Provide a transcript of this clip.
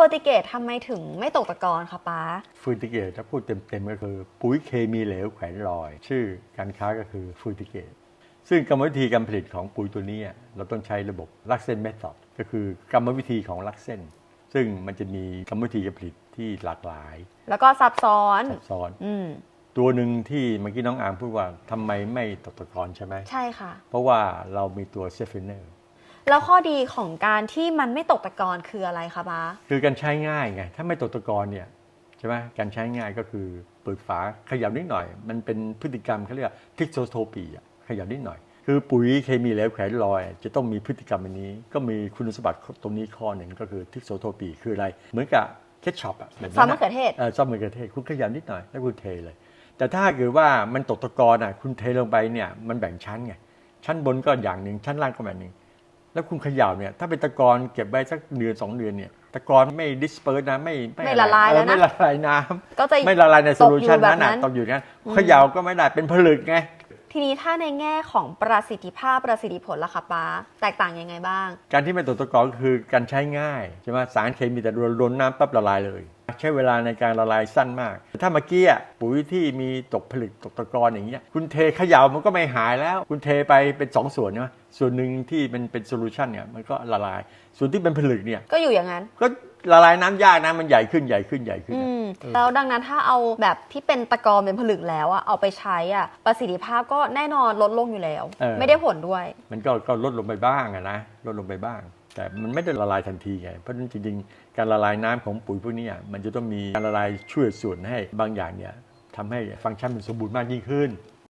เฟอร์ติเกตทำไมถึงไม่ตกตะกอนคะป้าฟูติเกตถ้าพูดเต็มๆก็คือ ปุ๋ยเคมีเหลวแขวนลอย ชื่อการค้าก็คือฟูติเกตซึ่งกรรมวิธีการผลิตของปุ๋ยตัวนี้ เราต้องใช้ระบบลักเซนเมธอดก็คือกรรมวิธีของลักเซนซึ่งมันจะมีกรรมวิธีการผลิตที่หลากหลาย แล้วก็ซับซ้อนซับซ้อนอืมตัวหนึ่งที่เมื่อกี้น้องอามพูดว่าทำไมไม่ตกตะกอนใช่ไหมใช่ค่ะ เพราะว่าเรามีตัวเซฟเฟเนอร์ แล้วข้อดีของการที่มันไม่ตกตะกอนคืออะไรคะป้าคือการใช้ง่ายไง ถ้าไม่ตกตะกอนเนี่ยใช่ไหมการใช้ง่ายก็คือเปิดฝาขยับนิดหน่อย มันเป็นพฤติกรรมเขาเรียกทิกโซโทปีอะขยับนิดหน่อย คือปุ๋ยเคมีแล้วแขวนลอย จะต้องมีพฤติกรรมอันนี้ ก็มีคุณสมบัติตรงนี้ข้อหนึ่งก็คือทิกโซโทปีคืออะไร เหมือนกับเคชช็อปอะแบบซอสนั้นมะเขือเทศเออซอสมะเขือเทศคุณขยับนิดหน่อยแล้วคุณเทเลย แต่ถ้าเกิดว่ามันตกตะกอนอะคุณเทลงไปเนี่ยมันแบ่งชั้นไงชั้นบนก็อย่างหนึ่งชั้นล่างก็แบบหนึ่ง แล้วคุณเขย่าเนี่ยถ้าเป็นตะกอนเก็บไว้สักเดือนสองเดือนเนี่ยตะกอนไม่ดิสเพิร์นะไม่ไม่ละลายเออแล้วนะไม่ละลายน้ำก็จะไม่ละลายในโซลูชันตกอยู่แบบนั้นนั้น่ะนตกอยู่อย่างนั้นเขย่าก็ไม่ได้เป็นผลึกไงทีนี้ถ้าในแง่ของประสิทธิภาพประสิทธิผลล่ะคะป้าแตกต่างยังไงบ้าง การที่ไม่ตกตะกอนก็คือการใช้ง่ายใช่ไหมสารเคมีแต่โดนน้ำปั๊บละลายเลย ใช้เวลาในการละลายสั้นมาก ถ้าเมื่อกี้อะปุ๋ยที่มีตกผลึกตกตะกอนอย่างเงี้ยคุณเทเขย่ามันก็ไม่หายแล้ว คุณเทไปเป็นสองส่วนใช่ไหมส่วนหนึ่งที่เป็นเป็นโซลูชันเนี่ยมันก็ละลาย ส่วนที่เป็นผลึกเนี่ยก็อยู่อย่างนั้นก็ละลายน้ำยากนะมันใหญ่ขึ้นใหญ่ขึ้นใหญ่ขึ้นอือะมแล้วดังนั้นถ้าเอาแบบที่เป็นตะกอนเป็นผลึกแล้วอะเอาไปใช้อะประสิทธิภาพก็แน่นอนลดลงอยู่แล้ว ไม่ได้ผลด้วย มันก็ก็ลดลงไปบ้างอะนะลดลงไปบ้าง แต่มันไม่ได้ละลายทันทีไง เพราะฉะนั้นจริงๆ การละลายน้ำของปุ๋ยพวกนี้มันจะต้องมีการละลายช่วยส่วนให้บางอย่างเนี่ยทำให้ฟังก์ชันมันสมบูรณ์มากยิ่งขึ้น